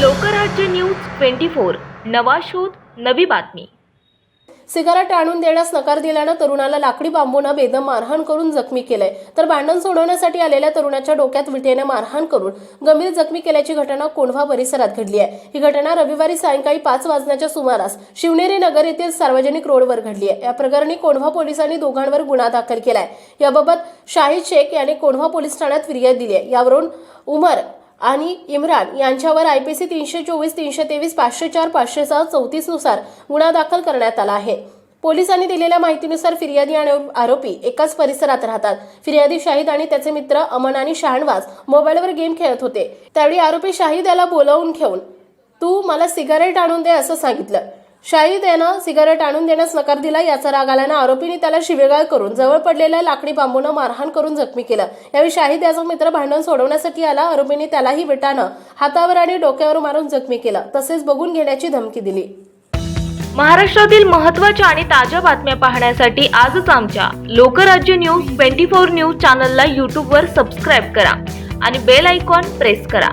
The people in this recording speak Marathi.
Lokrajya news twenty four. नवा शोध नवी बातमी. सिगारेट आणून देण्यास नकार दिल्यानं तरुणाला लाकडी बांबूनं बेदम मारहाण करून जखमी केलंय. तर भांडण सोडवण्यासाठी आलेल्या तरुणाच्या डोक्यात विटेनं मारहाण करून गंभीर जखमी केल्याची घटना कोंढवा परिसरात घडली आहे. ही घटना रविवारी सायंकाळी पाच वाजण्याच्या सुमारास शिवनेरी नगर येथील सार्वजनिक रोडवर घडली आहे. या प्रकरणी कोंढवा पोलिसांनी दोघांवर गुन्हा दाखल केलाय. याबाबत शाहिद शेख यांनी कोंढवा पोलीस ठाण्यात फिर्याद दिली आहे. यावरून उमर आणि इम्रान यांच्यावर आयपीसी तीनशे चोवीस तीनशे तेवीस पाचशे चार पाचशे सहा चौतीसनुसार गुन्हा दाखल करण्यात आला आहे. पोलिसांनी दिलेल्या माहितीनुसार फिर्यादी आणि आरोपी एकाच परिसरात राहतात. फिर्यादी शाहिद आणि त्याचे मित्र अमन आणि शहाणवास मोबाईलवर गेम खेळत होते. त्यावेळी आरोपी शाहिद याला बोलावून घेऊन तू मला सिगारेट आणून दे असं सांगितलं. शाहिद यानं सिगारेट आणून देण्यास नकार दिला याचा राग आल्यानं आरोपीने त्याला शिवेगाळ करून जवळ पडलेल्या लाकडी बांबूनं मारहाण करून जखमी केलं. यावेळी शाहिद याचा मित्र भांडण सोडवण्यासाठी आला. आरोपीने त्यालाही विटानं हातावर आणि डोक्यावर मारून जखमी केलं. तसेच बघून घेण्याची धमकी दिली. महाराष्ट्रातील महत्त्वाच्या आणि ताज्या बातम्या पाहण्यासाठी आजच आमच्या Lokrajya news twenty four news चॅनलला यूट्यूबवर सबस्क्राईब करा आणि बेल आयकॉन प्रेस करा.